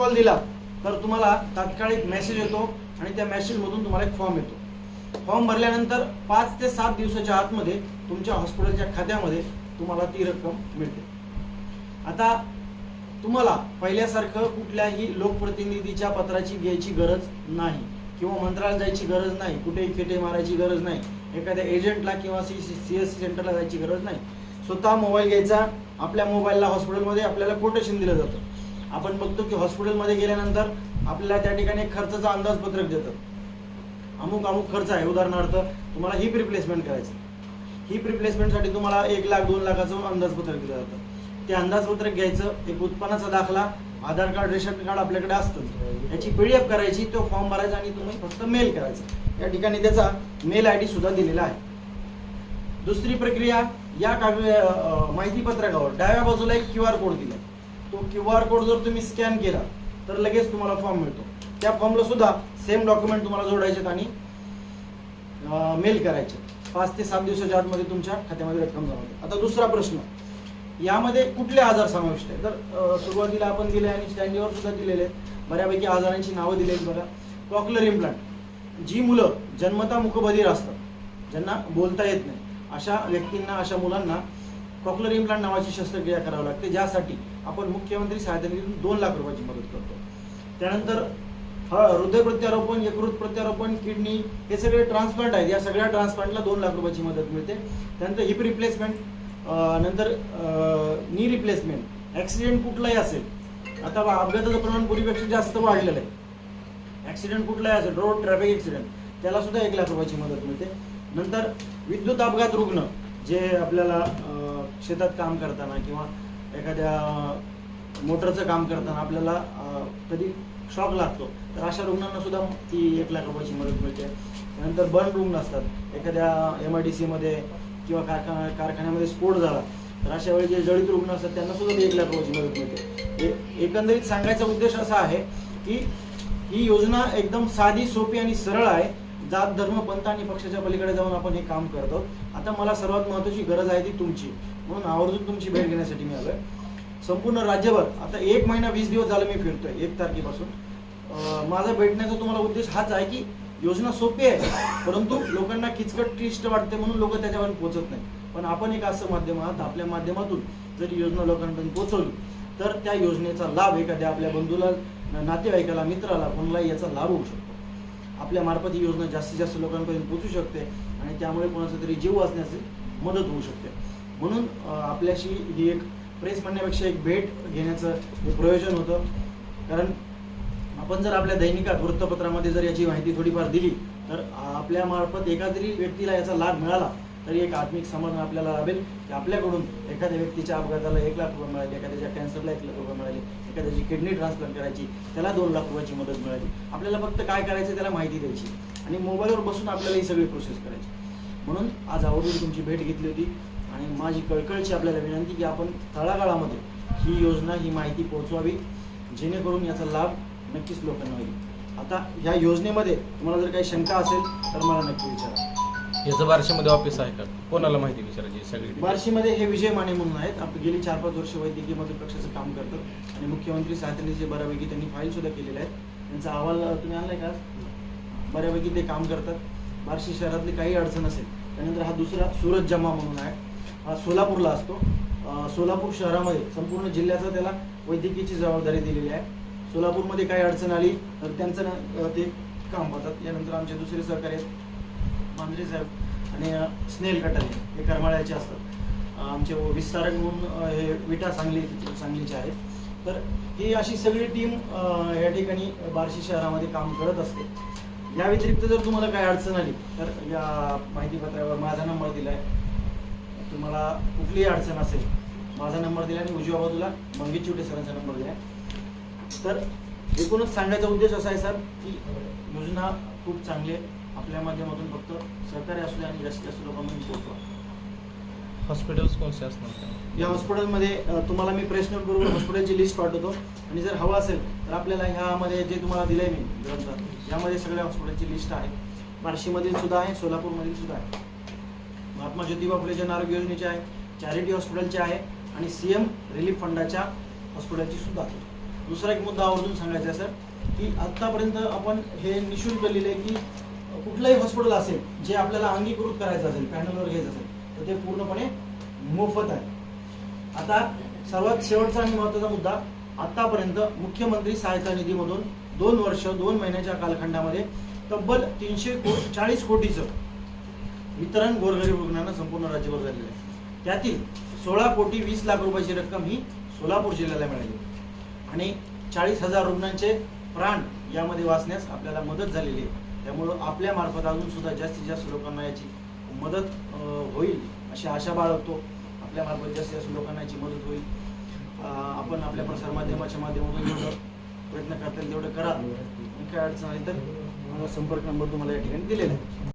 Call दिला तर तुम्हाला तात्कालिक मेसेज येतो आणि त्या मेसेजमधून तुम्हाला एक फॉर्म येतो. फॉर्म भरल्यानंतर पाच ते सात दिवसाच्या आतमध्ये तुमच्या हॉस्पिटलच्या खात्यामध्ये तुम्हाला ती रक्कम मिळते. आता तुम्हाला पहिल्यासारखं कुठल्याही लोकप्रतिनिधीच्या पत्राची घ्यायची गरज नाही किंवा मंत्रालयात जायची गरज नाही कुठेही फेटे मारायची गरज नाही एखाद्या एजंटला किंवा सी सी एस सी सेंटरला जायची गरज नाही. स्वतः मोबाईल घ्यायचा आपल्या मोबाईलला हॉस्पिटलमध्ये आपल्याला कोटेशन दिलं जातं. आपण बघतो की हॉस्पिटलमध्ये गेल्यानंतर आपल्याला त्या ठिकाणी खर्चाचं अंदाजपत्रक देतं. अमुक अमुक खर्च आहे. उदाहरणार्थ तुम्हाला हिप रिप्लेसमेंट करायचं. हिप रिप्लेसमेंटसाठी तुम्हाला एक लाख दोन लाखाचं अंदाजपत्रक दिलं जातं. ते अंदाजपत्रक घ्यायचं एक उत्पन्नाचा दाखला आधार कार्ड रेशन कार्ड आपल्याकडे असतं. याची पीडीएफ करायची तो फॉर्म भरायचा आणि तुम्ही फक्त मेल करायचा. या ठिकाणी त्याचा मेल आय डी सुद्धा दिलेला आहे. दुसरी प्रक्रिया या कागद माहिती पत्रकावर डाव्या बाजूला एक क्यू आर कोड दिला तो क्यू आर कोड जर तुम्ही स्कॅन केला तर लगेच तुम्हाला फॉर्म मिळतो. त्या फॉर्मला सुद्धा सेम डॉक्युमेंट तुम्हाला जोडायचे आणि मेल करायचे पाच ते सात दिवसाच्या आतमध्ये तुमच्या खात्यामध्ये रक्कम जमा होते. आता दुसरा प्रश्न. यामध्ये कुठले आजार समाविष्ट आहे तर सुरुवातीला आपण दिले आणि स्टँडीवर सुद्धा दिलेले आहेत. बऱ्यापैकी आजारांची नावं दिली आहेत बघा. कॉकलर इम्प्लांट जी मुलं जन्मता मुखबधीर असतात ज्यांना बोलता येत नाही अशा व्यक्तींना अशा मुलांना कॉक्युलर इम्प्लांट नावाची शस्त्रक्रिया करावी लागते ज्यासाठी आपण मुख्यमंत्री सहायता निधीतून दोन लाख रुपयाची मदत करतो. त्यानंतर हा हृदय प्रत्यारोपण यकृत प्रत्यारोपण किडनी हे सगळे ट्रान्सप्लांट आहेत. या सगळ्या ट्रान्सप्लांटला दोन लाख रुपयाची मदत मिळते. त्यानंतर हिप रिप्लेसमेंट नंतर नी रिप्लेसमेंट ॲक्सिडेंट कुठलाही असेल आता बा- अपघाताचं प्रमाण पूर्वीपेक्षा जास्त वाढलेलं आहे. ॲक्सिडेंट कुठलाही असेल रोड ट्रॅफिक ॲक्सिडेंट त्याला सुद्धा एक लाख रुपयाची मदत मिळते. नंतर विद्युत अपघात रुग्ण जे आपल्याला शेतात काम करताना किंवा एखाद्या मोटरचं काम करताना आपल्याला कधी शॉक लागतो. तर अशा रुग्णांना सुद्धा ती एक लाख रुपयाची मदत मिळते. नंतर बर्न रुग्ण असतात. एखाद्या एम आय डी सीमध्ये किंवा कारखाना कारखान्यामध्ये स्फोट झाला तर अशा वेळी जे जळीत रुग्ण असतात त्यांना सुद्धा एक लाख रुपयाची मदत मिळते. एकंदरीत सांगायचा उद्देश असा आहे की ही योजना एकदम साधी सोपी आणि सरळ आहे. जात धर्म पंथ आणि पक्षाच्या पलीकडे जाऊन आपण हे काम करतो. आता मला सर्वात महत्वाची गरज आहे ती तुमची. म्हणून आवर्जून तुमची भेट घेण्यासाठी मी आलोय. संपूर्ण राज्यभर आता एक महिना वीस दिवस झालं मी फिरतोय एक तारखेपासून. माझा भेटण्याचा तुम्हाला उद्देश हाच आहे की योजना सोपी आहे परंतु लोकांना किचकट क्लिष्ट वाटते म्हणून लोक त्याच्यावर पोहोचत नाही पण आपण एक असं माध्यम आहात आपल्या माध्यमातून जर योजना लोकांपर्यंत पोहोचवली तर त्या योजनेचा लाभ एखाद्या आपल्या बंधूला नातेवाईकाला मित्राला कोणालाही याचा लाभ होऊ शकतो. आपल्या मार्फत ही योजना जास्तीत जास्त लोकांपर्यंत पोहोचू शकते आणि त्यामुळे कोणाचा तरी जीव वाचण्याची मदत होऊ शकते. म्हणून आपल्याशी ही एक प्रेस म्हणण्यापेक्षा एक भेट घेण्याचं हे प्रयोजन होतं. कारण आपण जर आपल्या दैनिकात वृत्तपत्रामध्ये जर याची माहिती थोडीफार दिली तर आपल्या मार्फत एका व्यक्तीला याचा लाभ मिळाला. तरी एक आत्मिक समाधान आपल्याला लाभेल की आपल्याकडून एखाद्या व्यक्तीच्या अपघाताला एक लाख रुपये मिळाले एखाद्याच्या कॅन्सरला एक लाख रुपये मिळाले एखाद्याची किडनी ट्रान्सप्लांट करायची त्याला दोन लाख रुपयाची मदत मिळाली. आपल्याला फक्त काय करायचं त्याला माहिती द्यायची. आणि मोबाईलवर बसून आपल्याला ही सगळी प्रोसेस करायची. म्हणून आज आवडून तुमची भेट घेतली होती आणि माझी कळकळची आपल्याला विनंती की आपण तळागाळामध्ये ही योजना ही माहिती पोहोचवावी जेणेकरून याचा लाभ नक्कीच लोकांना होईल. आता ह्या योजनेमध्ये तुम्हाला जर काही शंका असेल तर मला नक्की विचारा. याचं बार्शीमध्ये ऑफिस आहे का? कोणाला माहिती विचारायची सगळी बार्शीमध्ये हे विजय माने म्हणून आहेत. आपण गेली चार पाच वर्ष वैद्यकीय पक्षाचं काम करतात. आणि मुख्यमंत्री सहाय्यतेचे बऱ्यापैकी त्यांनी फाईल सुद्धा केलेल्या आहेत. त्यांचा अहवाल तुम्ही आणलाय का बऱ्यापैकी ते काम करतात. बार्शी शहरातली काही अडचण असेल त्यानंतर हा दुसरा सुरत जमा म्हणून आहे. हा सोलापूरला असतो. सोलापूर शहरामध्ये संपूर्ण जिल्ह्याचा त्याला वैद्यकीयची जबाबदारी दिलेली आहे. सोलापूरमध्ये काही अडचण आली तर त्यांचं ना ते काम करतात यानंतर आमचे दुसरे सहकारी आहेत. मांजरे साहेब आणि स्नेल कटारे हे करमाळ्याचे असतात. आमचे विस्तारक म्हणून हे विटा सांगली सांगलीचे आहेत. तर ही अशी सगळी टीम या ठिकाणी बार्शी शहरामध्ये काम करत असते. या व्यतिरिक्त जर तुम्हाला काय अडचण आली तर या माहितीपत्रावर माझा नंबर दिला आहे तुम्हाला कुठलीही अडचण असेल माझा नंबर दिला आणि उजव्या बाजूला मंगेश चिवटे सरांचा नंबर दिला आहे तर एकूणच सांगायचा उद्देश असा आहे सर की योजना खूप चांगली आहे. आपल्या माध्यमातून फक्त सहकार्य असू द्या आणि जास्तीत जास्त लोकांपर्यंत पोहोचवा हॉस्पिटल्स कोणते असणार? या हॉस्पिटलमध्ये तुम्हाला मी प्रेस नोट बरोबर हॉस्पिटलची लिस्ट पाठवतो. आणि जर हवं असेल तर आपल्याला ह्यामध्ये जे तुम्हाला दिलंय मी ग्रंथ यामध्ये सगळ्या हॉस्पिटलची लिस्ट आहे. बार्शीमधील सुद्धा आहे सोलापूरमधील सुद्धा आहे. महात्मा ज्योतिबा फुले जन आरोग्य योजनेचे आहे चॅरिटी हॉस्पिटलचे आहे आणि सी एम रिलीफ फंडाच्या हॉस्पिटलची सुद्धा आहे. दुसरा एक मुद्दा आवर्जून सांगायचा आहे सर की आत्तापर्यंत आपण हे निशुल्क लिहिले की कुठलंही हॉस्पिटल असेल जे आपल्याला अंगीकृत करायचं असेल पॅनलवर घ्यायचं असेल तर ते पूर्णपणे मोफत आहे. आता सर्वात शेवटचा आणि महत्त्वाचा मुद्दा आतापर्यंत मुख्यमंत्री सहायता निधीमधून दोन वर्ष दोन महिन्याच्या कालखंडामध्ये तब्बल तीनशे को चाळीस कोटीचं वितरण गोरगरीब रुग्णांना संपूर्ण राज्यभर झालेलं आहे. त्यातील सोळा कोटी वीस लाख रुपयाची रक्कम ही सोलापूर जिल्ह्याला मिळाली. आणि चाळीस हजार रुग्णांचे प्राण यामध्ये वाचण्यास आपल्याला मदत झालेली आहे. त्यामुळं आपल्या मार्फत अजून सुद्धा जास्तीत जास्त लोकांना याची मदत होईल अशी आशा बाळगतो. आपल्या मार्फत जास्तीत जास्त लोकांना याची मदत होईल. आपण आपल्या प्रसारमाध्यमाच्या माध्यमातून जेवढं प्रयत्न करता येईल तेवढं करा. काय अडचण आली तर संपर्क नंबर तुम्हाला या ठिकाणी दिलेला आहे.